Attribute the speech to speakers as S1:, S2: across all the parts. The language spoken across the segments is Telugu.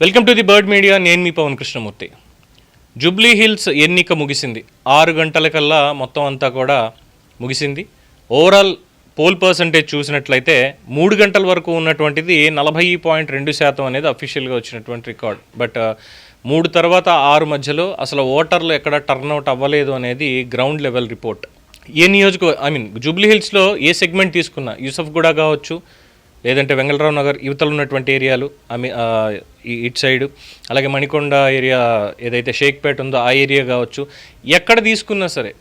S1: Welcome to the bird media నేను మీ పవన్ కృష్ణమూర్తి. జూబ్లీ హిల్స్ ఎన్నిక ముగిసింది. ఆరు గంటలకల్లా మొత్తం అంతా కూడా ముగిసింది. ఓవరాల్ పోల్ పర్సంటేజ్ చూసినట్లయితే మూడు గంటల వరకు ఉన్నటువంటిది నలభై పాయింట్ రెండు శాతం అనేది అఫీషియల్గా వచ్చినటువంటి రికార్డ్ బట్ uh, మూడు తర్వాత ఆరు మధ్యలో అసలు ఓటర్లు ఎక్కడ టర్న్అవుట్ అవ్వలేదు అనేది గ్రౌండ్ లెవెల్ రిపోర్ట్ ఏ నియోజక ఐ మీన్ జూబ్లీ హిల్స్లో ఏ సెగ్మెంట్ తీసుకున్నా యూసఫ్ కూడా కావచ్చు లేదంటే వెంగళరావు నగర్ యువతలు ఉన్నటువంటి ఏరియాలు ఐ ఇట్ సైడ్ అలాగే మణికొండ ఏరియా ఏదైతే షేక్పేట్ ఉందో ఆ ఏరియా కావచ్చు ఎక్కడ తీసుకున్నా సరే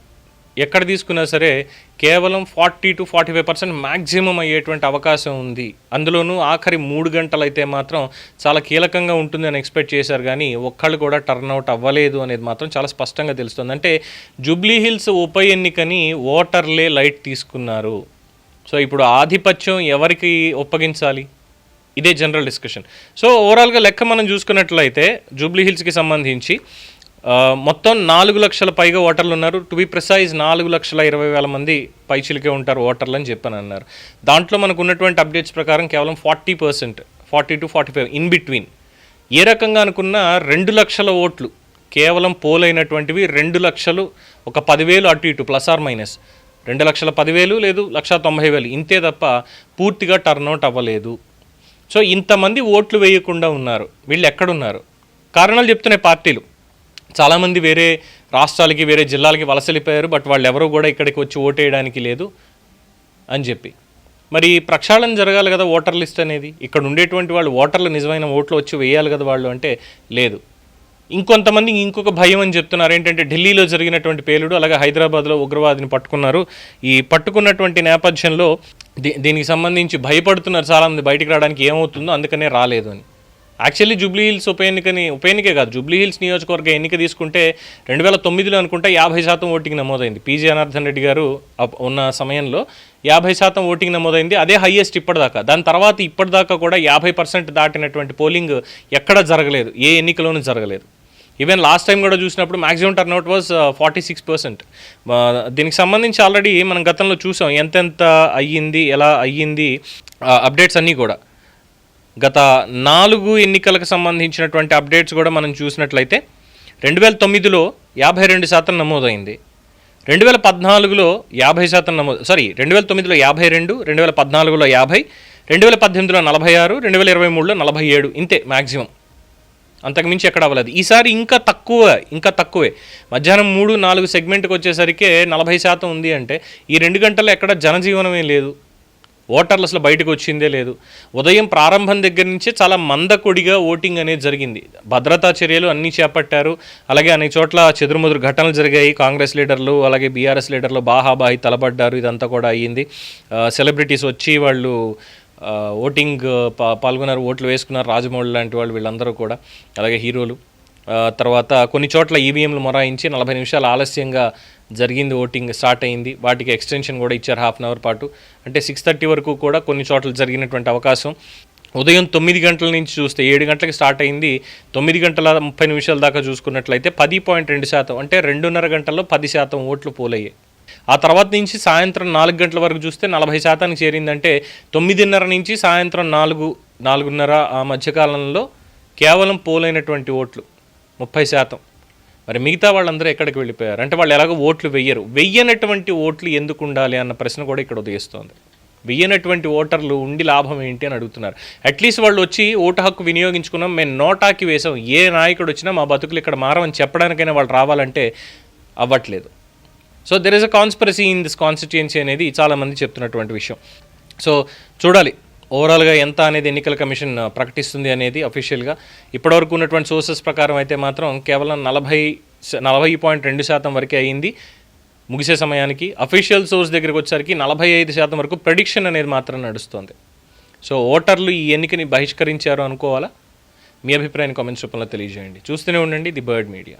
S1: ఎక్కడ తీసుకున్నా సరే కేవలం forty two forty five percent maximum అయ్యేటువంటి అవకాశం ఉంది. అందులోనూ ఆఖరి మూడు గంటలు అయితే మాత్రం చాలా కీలకంగా ఉంటుంది అని ఎక్స్పెక్ట్ చేశారు కానీ ఒక్కళ్ళు కూడా టర్న్అవుట్ అవ్వలేదు అనేది మాత్రం చాలా స్పష్టంగా తెలుస్తుంది. అంటే జూబ్లీ హిల్స్ ఉప ఎన్నికని ఓటర్లే లైట్ తీసుకున్నారు. సో ఇప్పుడు ఆధిపత్యం ఎవరికి ఒప్పగించాలి? ఇదే జనరల్ డిస్కషన్ సో ఓవరాల్గా లెక్క మనం చూసుకున్నట్లయితే జూబ్లీ హిల్స్కి సంబంధించి మొత్తం నాలుగు లక్షల పైగా ఓటర్లు ఉన్నారు. టు బి ప్రిసైజ్ నాలుగు లక్షల ఇరవై వేల మంది పైచిలికే ఉంటారు ఓటర్లు అని చెప్పని అన్నారు. దాంట్లో మనకు ఉన్నటువంటి అప్డేట్స్ ప్రకారం కేవలం forty percent forty two forty five in between ఏ రకంగా అనుకున్న రెండు లక్షల ఓట్లు కేవలం పోల్ అయినటువంటివి రెండు లక్షలు ఒక పదివేలు అటు ఇటు ప్లస్ ఆర్ మైనస్ రెండు లక్షల పదివేలు లేదు లక్ష తొంభై వేలు. ఇంతే తప్ప పూర్తిగా టర్న్అవుట్ అవ్వలేదు. సో ఇంతమంది ఓట్లు వేయకుండా ఉన్నారు. వీళ్ళు ఎక్కడున్నారు? కారణాలు చెప్తున్నాయి పార్టీలు. చాలామంది వేరే రాష్ట్రాలకి వేరే జిల్లాలకి వలసలిపోయారు బట్ వాళ్ళు ఎవరు కూడా ఇక్కడికి వచ్చి ఓటేయడానికి లేదు అని చెప్పి. మరి ప్రక్షాళన జరగాలి కదా ఓటర్ లిస్ట్ అనేది? ఇక్కడ ఉండేటువంటి వాళ్ళు ఓటర్లు నిజమైన ఓట్లు వచ్చి వేయాలి కదా వాళ్ళు అంటే లేదు. ఇంకొంతమంది ఇంకొక భయం అని చెప్తున్నారు. ఏంటంటే ఢిల్లీలో జరిగినటువంటి పేలుడు అలాగే హైదరాబాద్లో ఉగ్రవాదిని పట్టుకున్నారు. ఈ పట్టుకున్నటువంటి నేపథ్యంలో దీ దీనికి సంబంధించి భయపడుతున్నారు చాలామంది. బయటికి రావడానికి ఏమవుతుందో అందుకనే రాలేదు అని. యాక్చువల్లీ జూబ్లీ హిల్స్ ఉప ఎన్నికని ఉప ఎన్నికే కాదు. జూబ్లీ హిల్స్ నియోజకవర్గ ఎన్నిక తీసుకుంటే రెండు వేల తొమ్మిదిలో అనుకుంటే యాభై శాతం ఓటింగ్ నమోదైంది. పీజీ జనార్దన్ రెడ్డి గారు ఉన్న సమయంలో యాభై శాతం ఓటింగ్ నమోదైంది. అదే హైయెస్ట్ ఇప్పటిదాకా. దాని తర్వాత ఇప్పటిదాకా కూడా యాభై పర్సెంట్ దాటినటువంటి పోలింగ్ ఎక్కడ జరగలేదు. ఏ ఎన్నికలోనూ జరగలేదు. ఈవెన్ లాస్ట్ టైం కూడా చూసినప్పుడు maximum turnout was forty six percent దీనికి సంబంధించి ఆల్రెడీ మనం గతంలో చూసాం ఎంతెంత అయ్యింది ఎలా అయ్యింది అప్డేట్స్ అన్నీ కూడా. గత నాలుగు ఎన్నికలకు సంబంధించినటువంటి అప్డేట్స్ కూడా మనం చూసినట్లయితే రెండు వేల తొమ్మిదిలో యాభై రెండు శాతం నమోదైంది. రెండు వేల పద్నాలుగులో యాభై శాతం నమోదు సారీ రెండు వేల తొమ్మిదిలో యాభై రెండు రెండు వేల పద్నాలుగులో యాభై రెండు వేల పద్దెనిమిదిలో నలభై ఆరు రెండు వేల ఇరవై మూడులో నలభై ఏడు ఇంతే మ్యాక్సిమం అంతకుమించి ఎక్కడ అవ్వలేదు. ఈసారి ఇంకా తక్కువ ఇంకా తక్కువే. మధ్యాహ్నం మూడు నాలుగు సెగ్మెంట్కి వచ్చేసరికి నలభై శాతం ఉంది అంటే ఈ రెండు గంటల్లో ఎక్కడ జనజీవనమే లేదు. ఓటర్లు అసలు బయటకు వచ్చిందే లేదు. ఉదయం ప్రారంభం దగ్గర నుంచే చాలా మందకొడిగా ఓటింగ్ అనేది జరిగింది. భద్రతా చర్యలు అన్నీ చేపట్టారు. అలాగే అనేక చోట్ల చెదురుముదురు ఘటనలు జరిగాయి. కాంగ్రెస్ లీడర్లు అలాగే బీఆర్ఎస్ లీడర్లు బాహాబాయి తలబడ్డారు ఇదంతా కూడా అయ్యింది. సెలబ్రిటీస్ వచ్చి వాళ్ళు ఓటింగ్ పా పాల్గొన్నారు ఓట్లు వేసుకున్నారు రాజమౌళి లాంటి వాళ్ళు వీళ్ళందరూ కూడా అలాగే హీరోలు. తర్వాత కొన్ని చోట్ల ఈవీఎంలు మొరాయించి నలభై నిమిషాలు ఆలస్యంగా జరిగింది ఓటింగ్ స్టార్ట్ అయింది. వాటికి ఎక్స్టెన్షన్ కూడా ఇచ్చారు హాఫ్ అన్ అవర్ పాటు. అంటే సిక్స్ థర్టీ వరకు కూడా కొన్ని చోట్ల జరిగినటువంటి అవకాశం. ఉదయం తొమ్మిది గంటల నుంచి చూస్తే ఏడు గంటలకు స్టార్ట్ అయింది. తొమ్మిది గంటల ముప్పై నిమిషాల దాకా చూసుకున్నట్లయితే పది పాయింట్ రెండు శాతం అంటే రెండున్నర గంటల్లో పది శాతం ఓట్లు పోలయ్యాయి. ఆ తర్వాత నుంచి సాయంత్రం నాలుగు గంటల వరకు చూస్తే నలభై శాతానికి చేరిందంటే తొమ్మిదిన్నర నుంచి సాయంత్రం నాలుగు నాలుగున్నర ఆ మధ్యకాలంలో కేవలం పోలైనటువంటి ఓట్లు ముప్పై శాతం. మరి మిగతా వాళ్ళందరూ ఎక్కడికి వెళ్ళిపోయారు? అంటే వాళ్ళు ఎలాగో ఓట్లు వెయ్యరు. వెయ్యనటువంటి ఓట్లు ఎందుకు ఉండాలి అన్న ప్రశ్న కూడా ఇక్కడ ఉదయిస్తోంది. వెయ్యనటువంటి ఓటర్లు ఉండి లాభం ఏంటి అని అడుగుతున్నారు. అట్లీస్ట్ వాళ్ళు వచ్చి ఓటు హక్కు వినియోగించుకున్నాం మేము నోటాకి వేసాం. ఏ నాయకుడు వచ్చినా మా బతుకులు ఇక్కడ మారమని చెప్పడానికైనా వాళ్ళు రావాలంటే అవ్వట్లేదు. So there is a conspiracy in this constituency అనేది చాలామంది చెప్తున్నటువంటి విషయం. సో చూడాలి ఓవరాల్గా ఎంత అనేది ఎన్నికల కమిషన్ ప్రకటిస్తుంది అనేది అఫీషియల్గా ఇప్పటివరకు ఉన్నటువంటి సోర్సెస్ ప్రకారం అయితే మాత్రం కేవలం నలభై నలభై పాయింట్ రెండు శాతం వరకే అయింది. ముగిసే సమయానికి అఫీషియల్ సోర్స్ దగ్గరికి వచ్చేసరికి నలభై ఐదు శాతం వరకు ప్రెడిక్షన్ అనేది మాత్రం నడుస్తుంది. సో ఓటర్లు ఈ ఎన్నికని బహిష్కరించారు అనుకోవాలా? మీ అభిప్రాయాన్ని కామెంట్స్ రూపంలో తెలియజేయండి. చూస్తూనే ఉండండి ది బర్డ్ మీడియా.